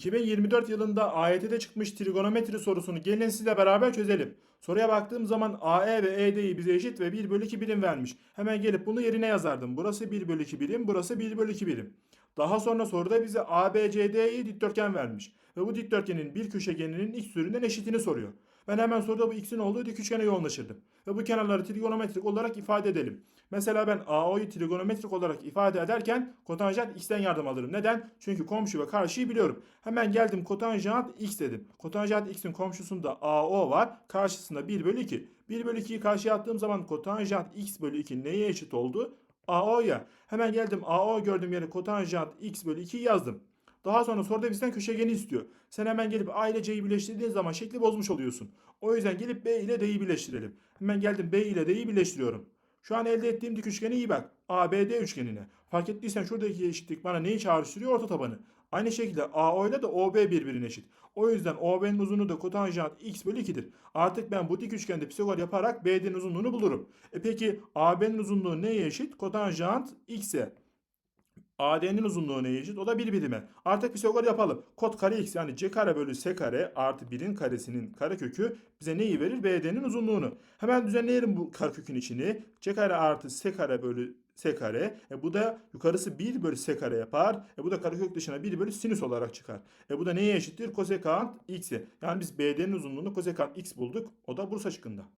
2024 yılında AYT'de çıkmış trigonometri sorusunu gelin sizle beraber çözelim. Soruya baktığım zaman AE ve ED'yi bize eşit ve 1 bölü 2 birim vermiş. Hemen gelip bunu yerine yazardım. Burası 1 bölü 2 birim, burası 1 bölü 2 birim. Daha sonra soruda bize ABCD'yi dikdörtgen vermiş. Ve bu dikdörtgenin bir köşegeninin x türünden eşitini soruyor. Ben hemen soruda bu x'in olduğu dik üçgene yoğunlaşırdım. Ve bu kenarları trigonometrik olarak ifade edelim. Mesela ben AO'yu trigonometrik olarak ifade ederken kotanjant x'ten yardım alırım. Neden? Çünkü komşu ve karşıyı biliyorum. Hemen geldim kotanjant x dedim. Kotanjant x'in komşusunda AO var. Karşısında 1 bölü 2. 1 bölü 2'yi karşıya attığım zaman kotanjant x bölü 2 neye eşit oldu? AO'ya. Hemen geldim AO gördüğüm yere kotanjant x bölü 2'yi yazdım. Daha sonra soruda bizden köşegeni istiyor. Sen hemen gelip A ile C'yi birleştirdiğin zaman şekli bozmuş oluyorsun. O yüzden gelip B ile D'yi birleştirelim. Hemen geldim B ile D'yi birleştiriyorum. Şu an elde ettiğim dik üçgene iyi bak. ABD üçgenine. Fark ettiysen şuradaki eşitlik bana neyi çağrıştırıyor? Orta tabanı. Aynı şekilde AO ile de OB birbirine eşit. O yüzden OB'nin uzunluğu da kotanjant x bölü 2'dir. Artık ben bu dik üçgende Pisagor yaparak BD'nin uzunluğunu bulurum. E peki AB'nin uzunluğu neye eşit? Kotanjant x'e. AD'nin uzunluğu neye eşit? O da 1 birime. Artık Pisagor yapalım. Kod kare x yani c kare bölü s kare artı 1'in karesinin karekökü bize neyi verir? BD'nin uzunluğunu. Hemen düzenleyelim bu karekökün içini. c kare artı s kare bölü s kare. E bu da yukarısı 1 bölü s kare yapar. E bu da karekök dışına 1 bölü sinüs olarak çıkar. E bu da neye eşittir? Kosekant x'e. Yani biz BD'nin uzunluğunu kosekant x bulduk. O da Bursa şıkkında.